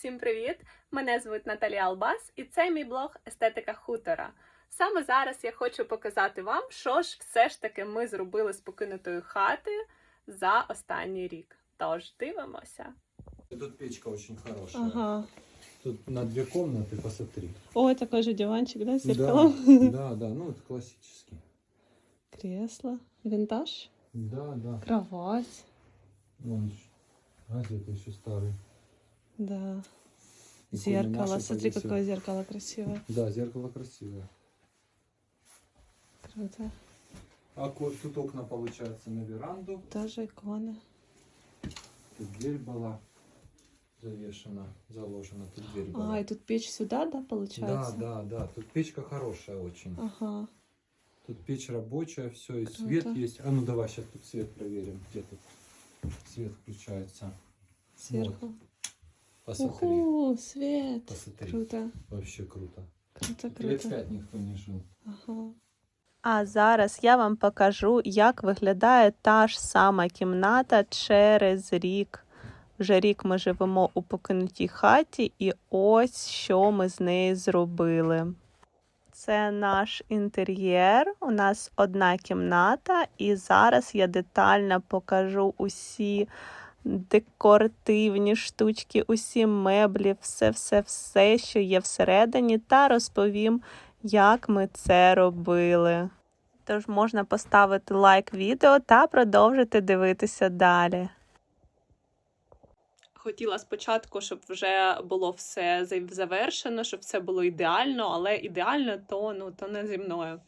Всім привіт! Мене звуть Наталія Албас, і це мій блог Естетика хутора. Саме зараз я хочу показати вам, що ж все ж таки ми зробили з покинутої хати за останній рік. Тож дивимося. Тут печка очень хорошая. Ага. Тут на две комнаты, посмотри. Ой, такой же диванчик, да, с Да, зеркалом? да, да, ну это классический. Кресло, винтаж, Да, да. кровать. Вон ж, газета еще старый. Да. Иконы Зеркало, смотри, повесил. какое зеркало красивое. Да, зеркало красивое. Круто. А тут окна получается на веранду. Тоже икона. Тут дверь была завешена, заложена. Тут дверь была. А, и тут печь сюда, да, да, получается? да, да. Тут печка хорошая очень. Ага. Тут печь рабочая, все, и Круто. свет есть. А ну давай сейчас тут свет проверим. Где тут свет включается? Сверху. Посмотри. Уху, свет. Посмотри. Круто. Вообще круто. Круто, круто. пять никто не жил. Ага. А зараз я вам покажу, як виглядає та ж сама кімната через рік. Вже рік ми живемо у покинутій хаті, і ось що ми з нею зробили. Це наш інтер'єр. У нас одна кімната, і зараз я детально покажу усі декоративні штучки, усі меблі, все, все, все, що є всередині, та розповім, як ми це робили. Тож можна поставити лайк відео та продовжити дивитися далі. Хотіла спочатку, щоб вже було все завершено, щоб все було ідеально, але ідеально то, ну, то не зі мною.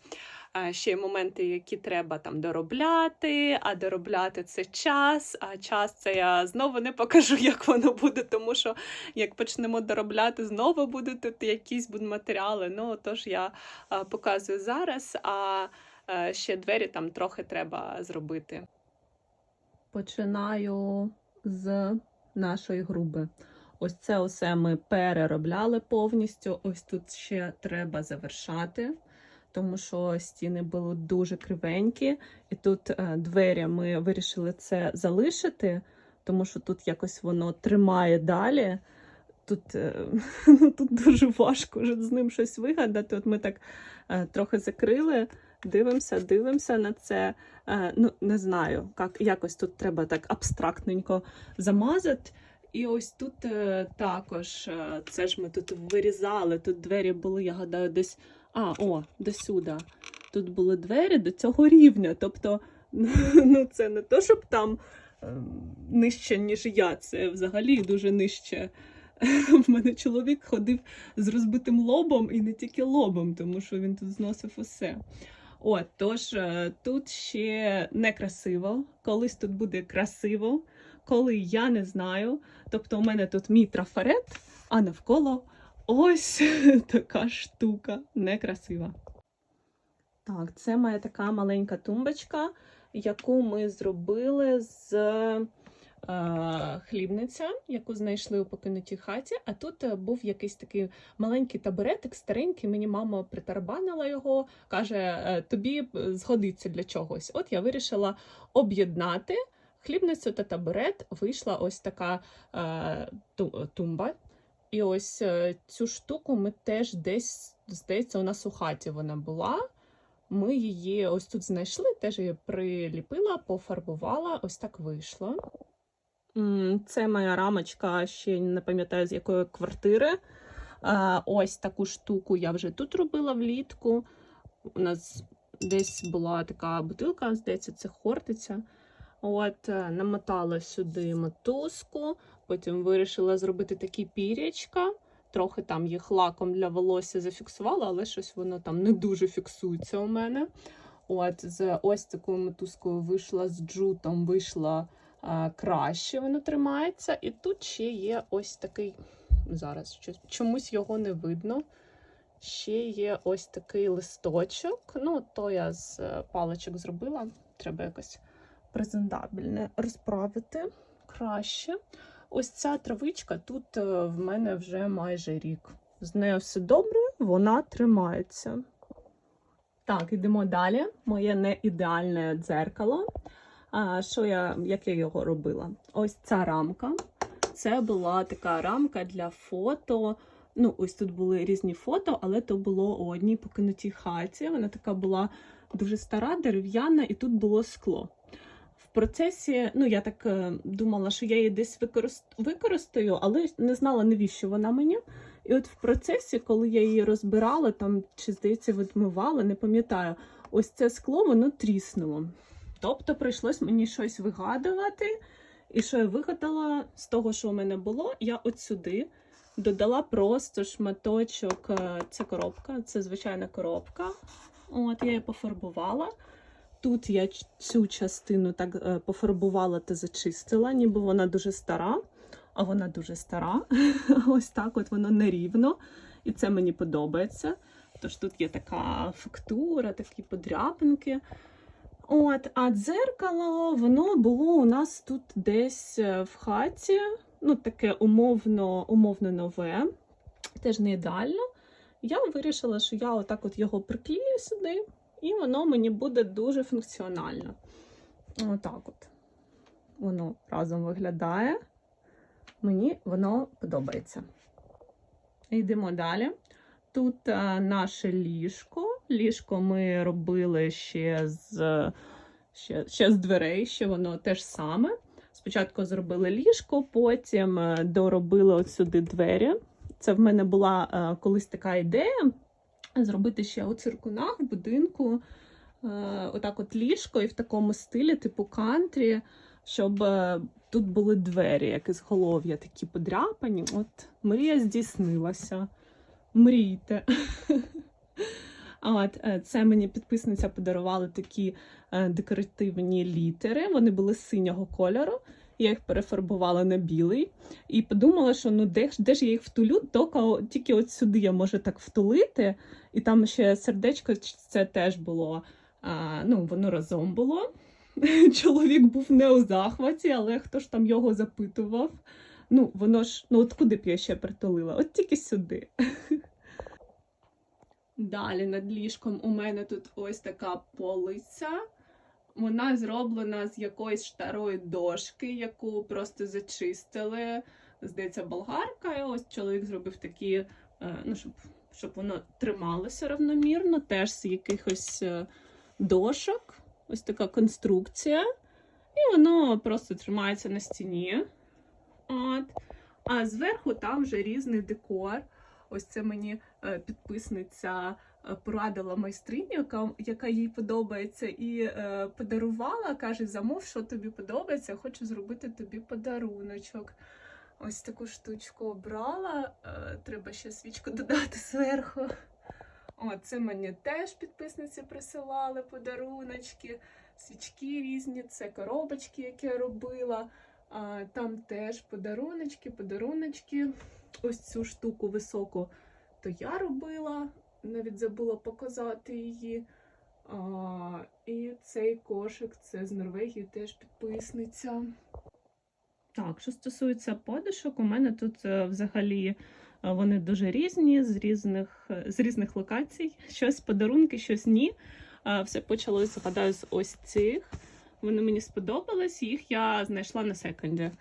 Ще є моменти, які треба там доробляти, а доробляти це час. А час це я знову не покажу, як воно буде, тому що як почнемо доробляти, знову будуть тут якісь будуть матеріали. Ну тож я показую зараз, а е, ще двері там трохи треба зробити. Починаю з нашої груби. Ось це усе ми переробляли повністю. Ось тут ще треба завершати, тому що стіни були дуже кривенькі, і тут е, двері ми вирішили це залишити, тому що тут якось воно тримає далі. Тут, е, ну, тут дуже важко вже з ним щось вигадати. От ми так е, трохи закрили, дивимося, дивимося на це. Ну, не знаю, як, якось тут треба так абстрактненько замазати. І ось тут також, це ж ми тут вирізали, тут двері були, я гадаю, десь. А, о, до сюди. Тут були двері до цього рівня. Тобто, ну, це не то, щоб там е, нижче, ніж я, це взагалі дуже нижче. В мене чоловік ходив з розбитим лобом і не тільки лобом, тому що він тут зносив усе. От, тож е, тут ще не красиво. Колись тут буде красиво, коли я не знаю. Тобто, у мене тут мій трафарет, а навколо ось така штука некрасива. Так, це моя така маленька тумбочка, яку ми зробили з е, хлібниця, яку знайшли у покинутій хаті. А тут е, був якийсь такий маленький табуретик, старенький. Мені мама притарабанила його, каже: «Е, тобі згодиться для чогось. От я вирішила об'єднати хлібницю та табурет. Вийшла ось така е, тумба. І ось е, цю штуку ми теж десь, здається, у нас у хаті вона була. Ми її ось тут знайшли, теж її приліпила, пофарбувала. Ось так вийшло. Це моя рамочка, ще не пам'ятаю з якої квартири. Ось таку штуку я вже тут робила влітку. У нас десь була така бутилка, здається, це хортиця. От, е, намотала сюди мотузку, потім вирішила зробити такі пірячка. Трохи там їх лаком для волосся зафіксувала, але щось воно там не дуже фіксується у мене. От, з ось такою мотузкою вийшла з джутом, вийшла а, краще, воно тримається. І тут ще є ось такий. Зараз чомусь його не видно. Ще є ось такий листочок. Ну, то я з е, паличок зробила. Треба якось презентабельне розправити краще. Ось ця травичка тут е, в мене вже майже рік. З нею все добре, вона тримається. Так, йдемо далі. Моє не ідеальне дзеркало. А, що я, як я його робила? Ось ця рамка. це була така рамка для фото. Ну, ось тут були різні фото, але то було у одній покинутій хаті. Вона така була дуже стара, дерев'яна, і тут було скло. Процесі, ну я так е, думала, що я її десь використаю, але не знала, навіщо вона мені. І от в процесі, коли я її розбирала, там чи здається, відмивала, не пам'ятаю, ось це скло воно тріснуло. Тобто прийшлось мені щось вигадувати. І що я вигадала з того, що у мене було, я от сюди додала просто шматочок. е, Це коробка, це звичайна коробка. От я її пофарбувала. Тут я цю частину так е, пофарбувала та зачистила, ніби вона дуже стара, а вона дуже стара. Ось так от воно нерівно. І це мені подобається. Тож тут є така фактура, такі подряпинки. От, а дзеркало, воно було у нас тут десь е, в хаті, ну, таке умовно, умовно нове, теж не ідеально. Я вирішила, що я отак от його приклею сюди, і воно мені буде дуже функціонально. Отак от. Воно разом виглядає. Мені воно подобається. Йдемо далі. Тут а, наше ліжко. Ліжко ми робили ще з, ще, ще з дверей, ще воно те ж саме. Спочатку зробили ліжко, потім е, доробили от сюди двері. Це в мене була е, колись така ідея зробити ще у циркунах в будинку. е, Отак, от ліжко, і в такому стилі, типу кантрі, щоб е, тут були двері, як із голов'я, такі подряпані. От мрія здійснилася. Мрійте. От, е, це мені підписниця подарувала такі декоративні літери. Вони були синього кольору. Я їх перефарбувала на білий і подумала, що ну де ж де ж я їх втулю, тільки от сюди я можу так втулити. І там ще сердечко це теж було. А, ну, воно разом було. Чоловік був не у захваті, але хто ж там його запитував? Ну, воно ж, ну от куди б я ще притулила? От тільки сюди. Далі над ліжком у мене тут ось така полиця. Вона зроблена з якоїсь старої дошки, яку просто зачистили. Здається, болгарка. І ось чоловік зробив такі, е, ну, щоб, щоб воно трималося равномірно, теж з якихось е, дошок. Ось така конструкція. І воно просто тримається на стіні. От. А зверху там вже різний декор. Ось це мені е, підписниця е, порадила майстрині, яка, яка їй подобається, і е, подарувала, каже: замов, що тобі подобається, хочу зробити тобі подаруночок. Ось таку штучку обрала. Е, треба ще свічку додати зверху. О, це мені теж підписниці присилали подаруночки, свічки різні, це коробочки, які я робила. Там теж подаруночки, подаруночки. Ось цю штуку високу то я робила, навіть забула показати її. А, і цей кошик це з Норвегії теж підписниця. Так, що стосується подушок, у мене тут е, взагалі е, вони дуже різні, з різних, е, з різних локацій. Щось подарунки, щось ні. Все почалося, згадаю, з ось цих. Вони мені сподобались, їх я знайшла на секонді.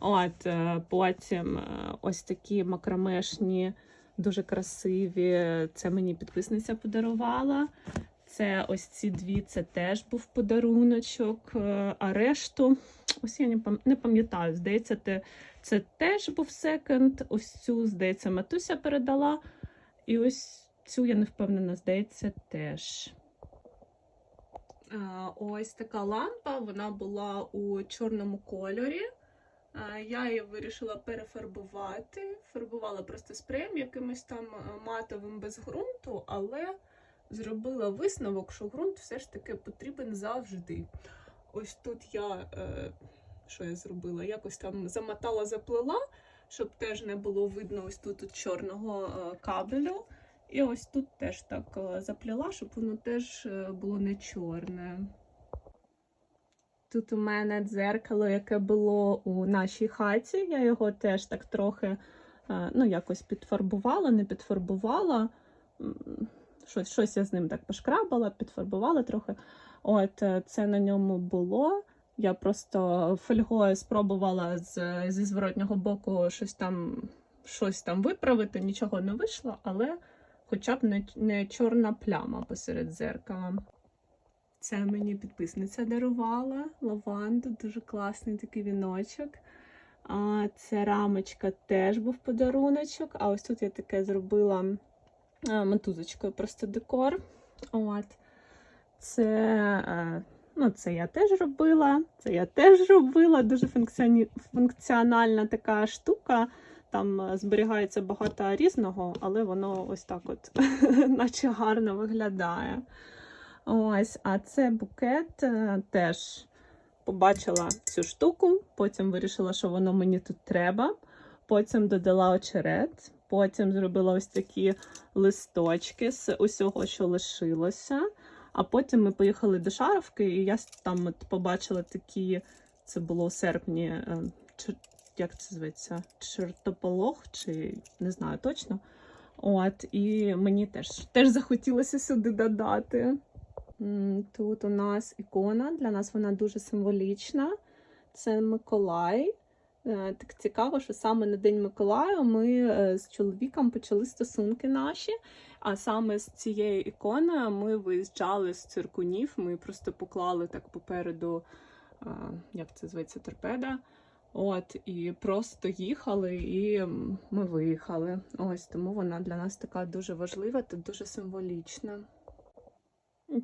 От потім ось такі макромешні, дуже красиві. Це мені підписниця подарувала. Це ось ці дві, це теж був подаруночок. Е, А решту, ось я не пам'ятаю. Здається, те, це теж був секонд. Ось цю, здається, матуся передала. І ось цю я не впевнена, здається, теж. Ось така лампа, вона була у чорному кольорі. Я її вирішила перефарбувати. Фарбувала просто спреєм якимось там е, матовим без ґрунту, але зробила висновок, що ґрунт все ж таки потрібен завжди. Ось тут я, е, що я зробила? Якось там замотала, заплела, щоб теж не було видно ось тут от чорного е, кабелю. І ось тут теж так е, заплела, щоб воно теж було не чорне. Тут у мене дзеркало, яке було у нашій хаті. Я його теж так трохи ну, якось підфарбувала, не підфарбувала. Щось, щось я з ним так пошкрабала, підфарбувала трохи. От е, це на ньому було. Я просто фольгою спробувала з, зі зворотнього боку щось там, щось там виправити, нічого не вийшло, але хоча б не, не чорна пляма посеред зеркала. Це мені підписниця дарувала лаванду, дуже класний такий віночок. А ця рамочка теж був подаруночок. А ось тут я таке зробила мотузочкою, просто декор. От. Це, е, ну, це я теж робила. Це я теж робила. Дуже функціоні... функціональна така штука. Там е, зберігається багато різного, але воно ось так от, наче гарно виглядає. Ось, а це букет е, теж побачила цю штуку, потім вирішила, що воно мені тут треба. Потім додала очерет, потім зробила ось такі листочки з усього, що лишилося. А потім ми поїхали до Шаровки, і я там от побачила такі, це було у серпні, е, як це зветься? Чертополох, чи не знаю точно. От, і мені теж, теж захотілося сюди додати. Тут у нас ікона, для нас вона дуже символічна. Це Миколай. Е, Так цікаво, що саме на День Миколаю ми е, з чоловіком почали стосунки наші. А саме з цією іконою ми виїжджали з циркунів. Ми просто поклали так попереду, е, як це зветься, торпеда. От, і просто їхали, і ми виїхали. Ось тому вона для нас така дуже важлива та дуже символічна.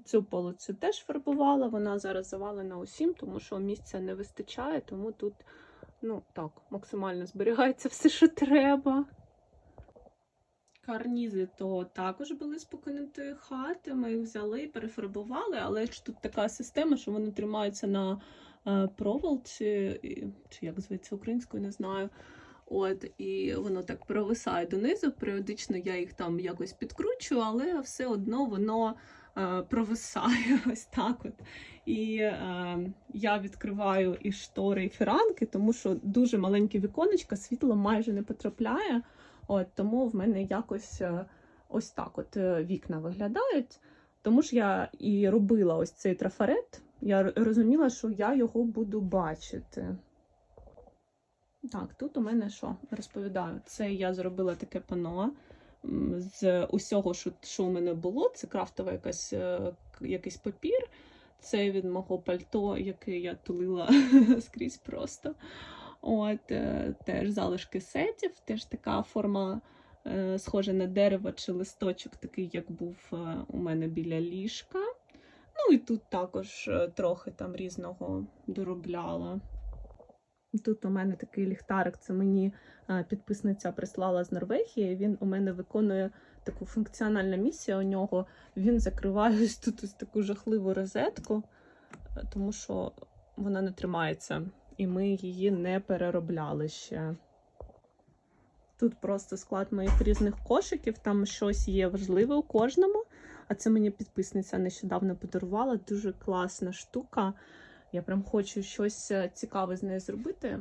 Цю полицю теж фарбувала, вона зараз завалена усім, тому що місця не вистачає, тому тут, ну так, максимально зберігається все, що треба. Карнізи то також були з покинутої хати. Ми їх взяли і перефарбували, але ж тут така система, що вони тримаються на е, проволоці, і- чи як зветься українською, не знаю. От, і воно так провисає донизу. Періодично я їх там якось підкручую, але все одно воно провисає ось так. От. І е, я відкриваю і штори, і фіранки, тому що дуже маленьке віконечко, світло майже не потрапляє. От, тому в мене якось е, ось так от е, вікна виглядають. Тому ж я і робила ось цей трафарет. Я розуміла, що я його буду бачити. Так, тут у мене що? Розповідаю. Це я зробила таке пано з усього, що, що у мене було. Це крафтова якась, е, якийсь папір. Це від мого пальто, яке я тулила скрізь просто. От, е, теж залишки сетів, теж така форма е, схожа на дерево чи листочок, такий, як був у мене біля ліжка. Ну і тут також трохи там різного доробляла. Тут у мене такий ліхтарик, це мені е, підписниця прислала з Норвегії. Він у мене виконує таку функціональну місію. У нього він закриває ось тут ось таку жахливу розетку, е, тому що вона не тримається, і ми її не переробляли ще. Тут просто склад моїх різних кошиків, там щось є важливе у кожному. А це мені підписниця нещодавно подарувала. Дуже класна штука. Я прям хочу щось е, цікаве з нею зробити,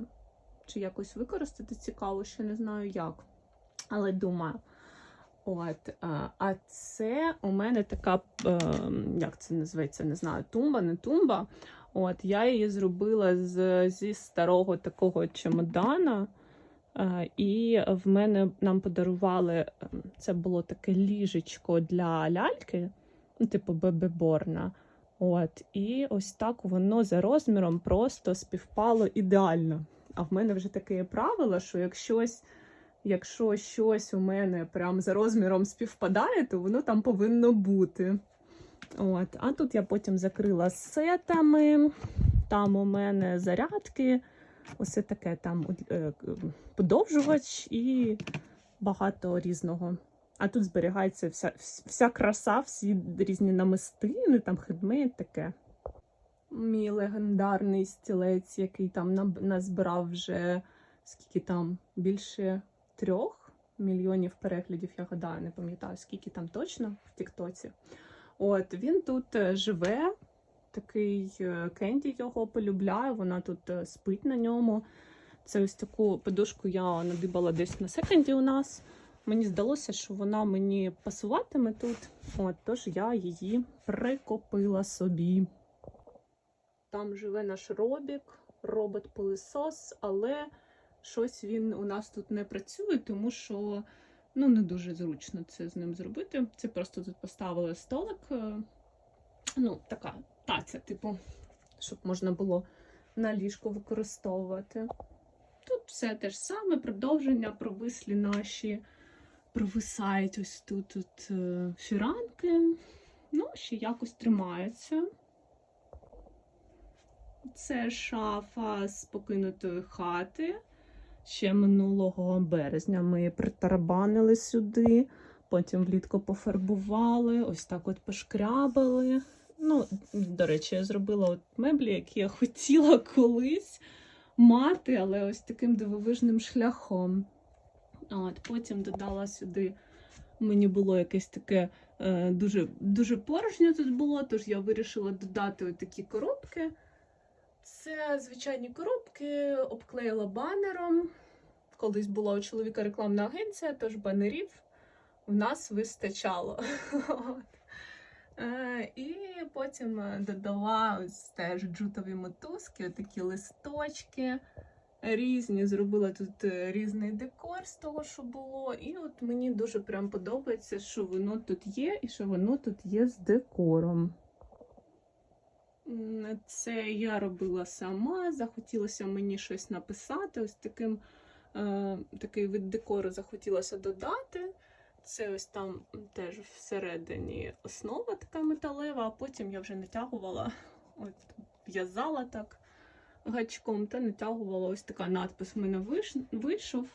чи якось використати цікаво, ще не знаю як. Але думаю. От, е, а це у мене така, е, як це називається, не знаю, тумба, не тумба. От, я її зробила з, зі старого такого чемодана. І в мене нам подарували е, це було таке ліжечко для ляльки, ну, типу бебеборна. От, і ось так воно за розміром просто співпало ідеально. А в мене вже таке правило, що якщо, якщо щось у мене прям за розміром співпадає, то воно там повинно бути. От, а тут я потім закрила сетами, там у мене зарядки, усе таке там е, подовжувач і багато різного. А тут зберігається вся, вся краса, всі різні намистини, там хедмейд таке. Мій легендарний стілець, який там назбирав вже скільки там більше трьох мільйонів переглядів, я гадаю, не пам'ятаю, скільки там точно в Тіктоці. От він тут е, живе, такий е, Кенді його полюбляє, вона тут е, спить на ньому. Це ось таку подушку я надибала десь на секонді у нас. Мені здалося, що вона мені пасуватиме тут. От, тож я її прикопила собі. там живе наш робік, робот-пилисос, але щось він у нас тут не працює, тому що ну, не дуже зручно це з ним зробити. Це просто тут поставили столик. е, Ну, така таця, типу, щоб можна було на ліжко використовувати. Тут все те ж саме, продовження, провислі наші провисають ось тут, тут е, фіранки. Ну, ще якось тримаються. Це шафа з покинутої хати. Ще минулого березня ми її притарабанили сюди, потім влітку пофарбували, ось так от пошкрябали. Ну, до речі, я зробила от меблі, які я хотіла колись мати, але ось таким дивовижним шляхом. От, потім додала сюди, мені було якесь таке е, дуже, дуже порожньо тут було, тож я вирішила додати такі коробки. Це звичайні коробки, обклеїла банером. Колись була у чоловіка рекламна агенція, тож банерів в нас вистачало. Е, І потім е, додала ось теж джутові мотузки, такі листочки різні. Зробила тут е, різний декор з того, що було. І от мені дуже прям подобається, що воно тут є, і що воно тут є з декором. Це я робила сама. Захотілося мені щось написати. Ось таким е, такий вид декору захотілося додати. Це ось там теж всередині основа така металева, а потім я вже натягувала, от в'язала так гачком та натягувала ось така надпис в мене вийшов.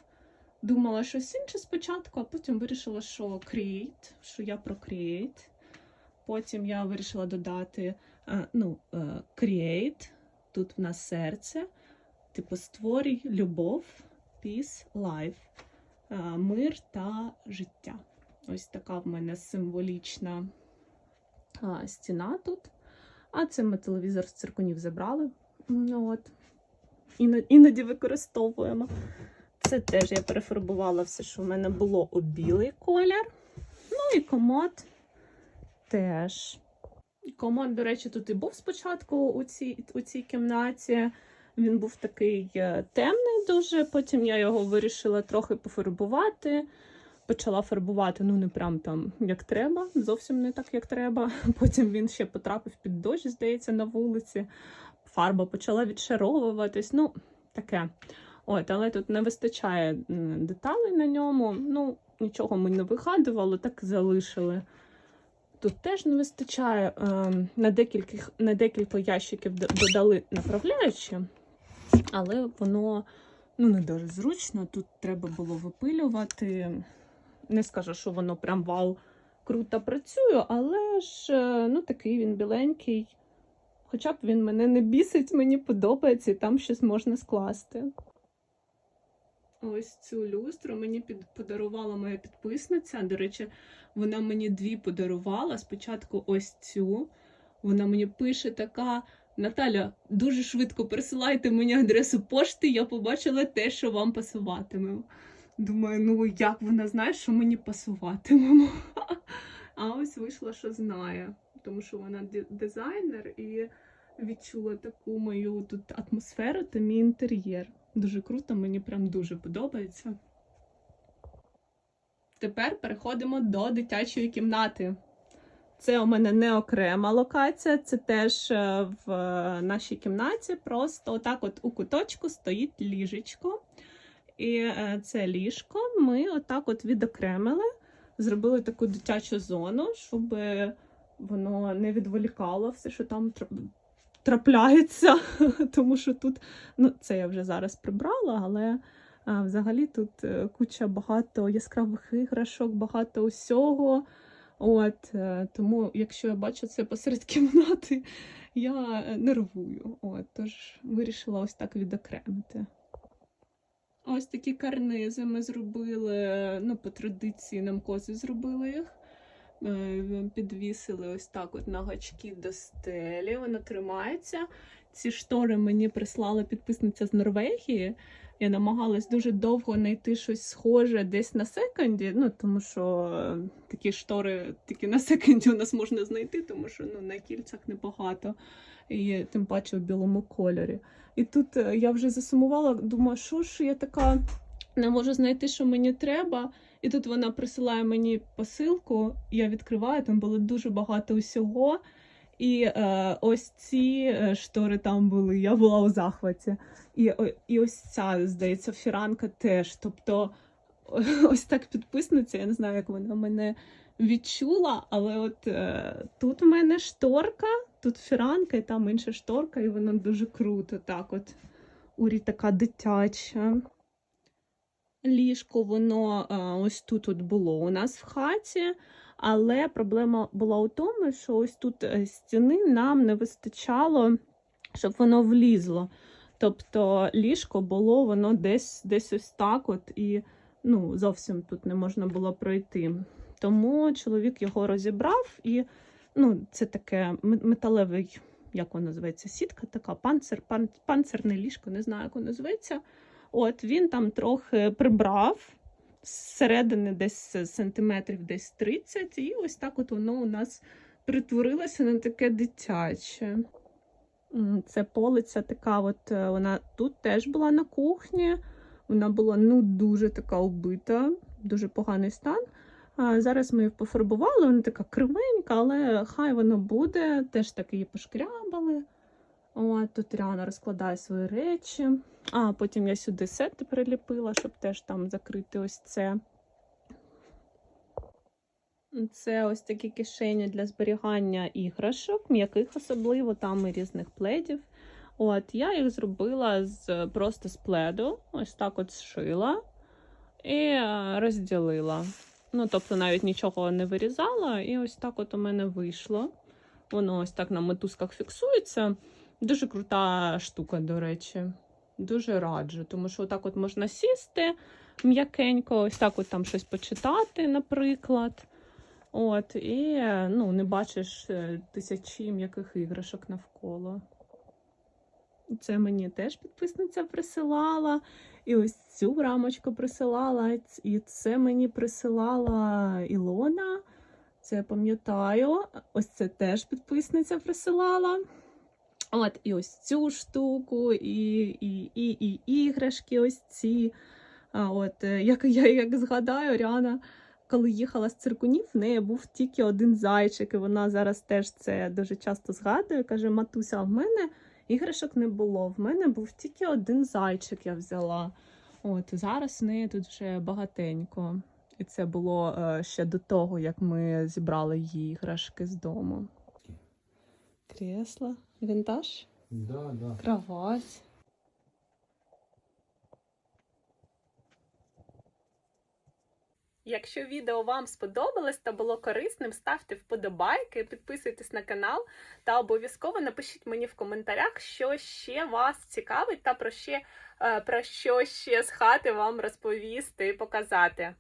Думала щось інше спочатку, а потім вирішила, що create, що я про create. Потім я вирішила додати е, ну, е, create, тут в нас серце, типу створюй любов, peace, life, е, мир та життя. Ось така в мене символічна стіна тут. А це ми телевізор з циркунів забрали. Ну, от. Іноді використовуємо. Це теж я перефарбувала все, що в мене було у білий колір. Ну і комод теж. Комод, до речі, тут і був спочатку у цій, у цій кімнаті. Він був такий е, темний дуже. Потім я його вирішила трохи пофарбувати. Почала фарбувати, ну не прям там як треба, зовсім не так, як треба. Потім він ще потрапив під дощ, здається, на вулиці. Фарба почала відшаровуватись. Ну, таке. От, але тут не вистачає деталей на ньому. Ну, нічого ми не вигадували, так залишили. Тут теж не вистачає. Ем, на, декільких, на декілька ящиків додали направляючі, але воно ну, не дуже зручно. Тут треба було випилювати. Не скажу, що воно прям вау круто працює, але ж е, ну, такий він біленький. Хоча б він мене не бісить, мені подобається, і там щось можна скласти. Ось цю люстру мені подарувала моя підписниця. До речі, вона мені дві подарувала. Спочатку ось цю. Вона мені пише така: Наталя, дуже швидко присилайте мені адресу пошти, я побачила те, що вам пасуватиме. Думаю, ну як вона знає, що мені пасуватиме. А ось вийшло, що знає, тому що вона дизайнер і відчула таку мою тут атмосферу та мій інтер'єр. Дуже круто, мені прям дуже подобається. Тепер переходимо до дитячої кімнати. Це у мене не окрема локація, це теж е, в е, нашій кімнаті. Просто отак от у куточку стоїть ліжечко. І е, це ліжко ми отак от відокремили, зробили таку дитячу зону, щоб воно не відволікало все, що там трапляється. Тому що тут, ну, це я вже зараз прибрала, але а, взагалі тут е, куча багато яскравих іграшок, багато усього. От, е, тому, якщо я бачу це посеред кімнати, я е, нервую. От, тож вирішила ось так відокремити. Ось такі карнизи ми зробили. Ну, по традиції нам кози зробили їх. Е, Підвісили ось так от на гачки до стелі. Воно тримається. Ці штори мені прислала підписниця з Норвегії. Я намагалась дуже довго знайти щось схоже десь на секонді. Ну тому що е, такі штори тільки на секонді у нас можна знайти, тому що ну на кільцях небагато. і тим паче у білому кольорі. І тут е, я вже засумувала, думаю, що ж я така не можу знайти, що мені треба. І тут вона присилає мені посилку, я відкриваю, там було дуже багато усього. І е, ось ці е, штори там були, я була у захваті. І, і ось ця, здається, фіранка теж. Тобто, ось так підписниця, я не знаю, як вона мене відчула, але от е, тут у мене шторка, тут фіранка, і там інша шторка, і воно дуже круто. Так, от урі така дитяча. Ліжко, воно е, ось тут от було у нас в хаті, але проблема була у тому, що ось тут е, стіни нам не вистачало, щоб воно влізло. Тобто ліжко було воно десь, десь ось так, от, і ну, зовсім тут не можна було пройти. Тому чоловік його розібрав, і ну, це таке металевий, як воно називається, сітка, така панцир, пан, панцирне ліжко, не знаю, як воно називається. От він там трохи прибрав зсередини десь сантиметрів десь 30, і ось так от воно у нас притворилося на таке дитяче. Це полиця така, от е, вона тут теж була на кухні. Вона була ну дуже така убита, дуже поганий стан. А зараз ми її пофарбували, вона така кривенька, але хай воно буде. Теж так її пошкрябали. От, тут Ріана розкладає свої речі. А потім я сюди сети приліпила, щоб теж там закрити ось це. Це ось такі кишені для зберігання іграшок, м'яких особливо, там і різних пледів. От, я їх зробила з, просто з пледу, ось так от зшила і е, розділила. Ну, тобто навіть нічого не вирізала, і ось так от у мене вийшло. Воно ось так на мотузках фіксується. Дуже крута штука, до речі. Дуже раджу, тому що отак от можна сісти м'якенько, ось так от там щось почитати, наприклад. От, і ну, не бачиш е, тисячі м'яких іграшок навколо. Це мені теж підписниця присилала. І ось цю рамочку присилала, і це мені присилала Ілона. Це пам'ятаю. Ось це теж підписниця присилала. От, і ось цю штуку, і, і, і, і іграшки ось ці. А, от, е, як я як згадаю, Ріана, коли їхала з циркунів, в неї був тільки один зайчик, і вона зараз теж це дуже часто згадує. Каже: Матуся, а в мене іграшок не було. В мене був тільки один зайчик, я взяла. От зараз в неї тут вже багатенько. І це було е, ще до того, як ми зібрали її іграшки з дому. Кресло. Винтаж. Да, да. Кровать. Якщо відео вам сподобалось та було корисним, ставте вподобайки, підписуйтесь на канал та обов'язково напишіть мені в коментарях, що ще вас цікавить та про ще е, про що ще з хати вам розповісти і показати.